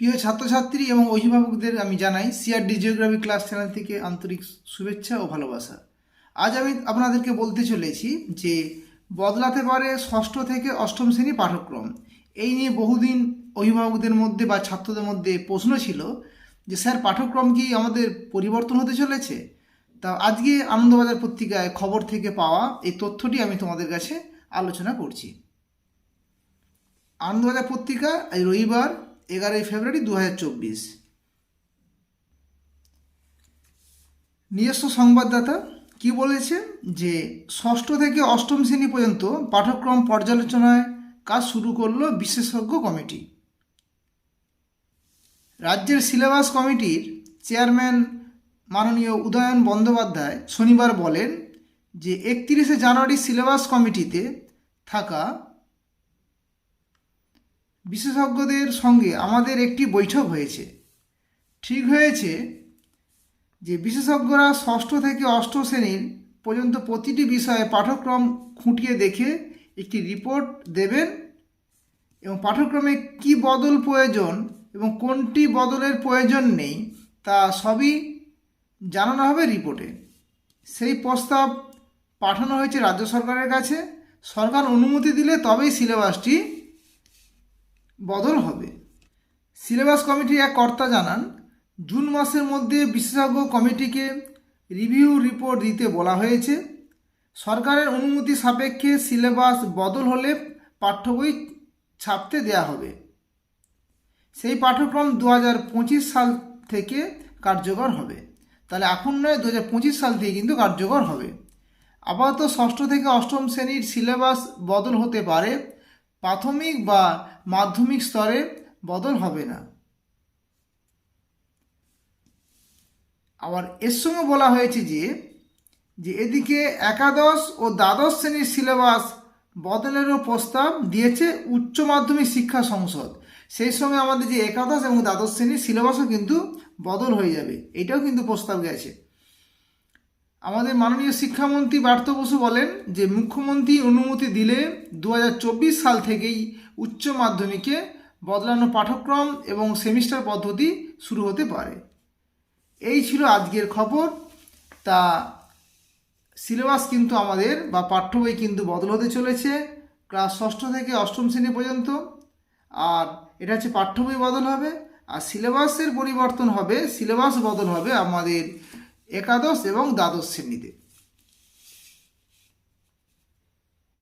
প্রিয় ছাত্রছাত্রী এবং অভিভাবকদের আমি জানাই সিআরডি জিওগ্রাফি ক্লাস চ্যানেল থেকে আন্তরিক শুভেচ্ছা ও ভালোবাসা। আজ আমি আপনাদেরকে বলতে চলেছি যে বদলাতে পারে ষষ্ঠ থেকে অষ্টম শ্রেণি পাঠ্যক্রম। এই নিয়ে বহুদিন অভিভাবকদের মধ্যে বা ছাত্রদের মধ্যে প্রশ্ন ছিল যে, স্যার, পাঠ্যক্রম কি আমাদের পরিবর্তন হতে চলেছে? তা আজকে আনন্দবাজার পত্রিকায় খবর থেকে পাওয়া এই তথ্যটি আমি তোমাদের কাছে আলোচনা করছি। আনন্দবাজার পত্রিকা, আজ রবিবার এগারোই ফেব্রুয়ারি দু হাজার চব্বিশ। নিজস্ব সংবাদদাতা কি বলেছে যে ষষ্ঠ থেকে অষ্টম শ্রেণি পর্যন্ত পাঠ্যক্রম পর্যালোচনায় কাজ শুরু করল বিশেষজ্ঞ কমিটি। রাজ্যের সিলেবাস কমিটির চেয়ারম্যান মাননীয় উদয়ন বন্দ্যোপাধ্যায় শনিবার বলেন যে একত্রিশে জানুয়ারি সিলেবাস কমিটিতে থাকা বিশেষজ্ঞদের সঙ্গে আমাদের একটি বৈঠক হয়েছে। ঠিক হয়েছে যে বিশেষজ্ঞরা ষষ্ঠ থেকে অষ্ট শ্রেণির পর্যন্ত প্রতিটি বিষয়ে পাঠ্যক্রম খুঁটিয়ে দেখে একটি রিপোর্ট দেবেন এবং পাঠ্যক্রমে কি বদল প্রয়োজন এবং কোনটি বদলের প্রয়োজন নেই তা সবই জানানো হবে রিপোর্টে। সেই প্রস্তাব পাঠানো হয়েছে রাজ্য সরকারের কাছে। সরকার অনুমতি দিলে তবেই সিলেবাসটি বদল হবে। সিলেবাস কমিটির এক কর্তা জানান, জুন মাসের মধ্যে বিশেষজ্ঞ কমিটিকে রিভিউ রিপোর্ট দিতে বলা হয়েছে। সরকারের অনুমতি সাপেক্ষে সিলেবাস বদল হলে পাঠ্য বই ছাপতে দেয়া হবে। সেই পাঠ্যক্রম দু হাজার পঁচিশ সাল থেকে কার্যকর হবে। তাহলে এখন নয় দু সাল থেকে কিন্তু কার্যকর হবে। আপাতত ষষ্ঠ থেকে অষ্টম শ্রেণির সিলেবাস বদল হতে পারে। প্রাথমিক বা মাধ্যমিক স্তরে বদল হবে না। আবার এর সঙ্গে বলা হয়েছে যে যে এদিকে একাদশ ও দ্বাদশ শ্রেণির সিলেবাস বদলেরও প্রস্তাব দিয়েছে উচ্চ মাধ্যমিক শিক্ষা সংসদ। সেই সঙ্গে আমাদের যে একাদশ এবং দ্বাদশ শ্রেণির সিলেবাসও কিন্তু বদল হয়ে যাবে। এটাও কিন্তু প্রস্তাব গেছে। আমাদের মাননীয় শিক্ষামন্ত্রী পার্থ বসু বলেন যে মুখ্যমন্ত্রী অনুমতি দিলে দু হাজার চব্বিশ সাল থেকেই উচ্চ মাধ্যমিকে বদলানো পাঠ্যক্রম এবং সেমিস্টার পদ্ধতি শুরু হতে পারে। এই ছিল আজকের খবর। তা সিলেবাস কিন্তু আমাদের বা পাঠ্য বই কিন্তু বদল হতে চলেছে ক্লাস ষষ্ঠ থেকে অষ্টম শ্রেণি পর্যন্ত। আর এটা হচ্ছে পাঠ্য বই বদল হবে, আর সিলেবাসের পরিবর্তন হবে, সিলেবাস বদল হবে আমাদের একাদশ এবং দ্বাদশ শ্রেণীতে।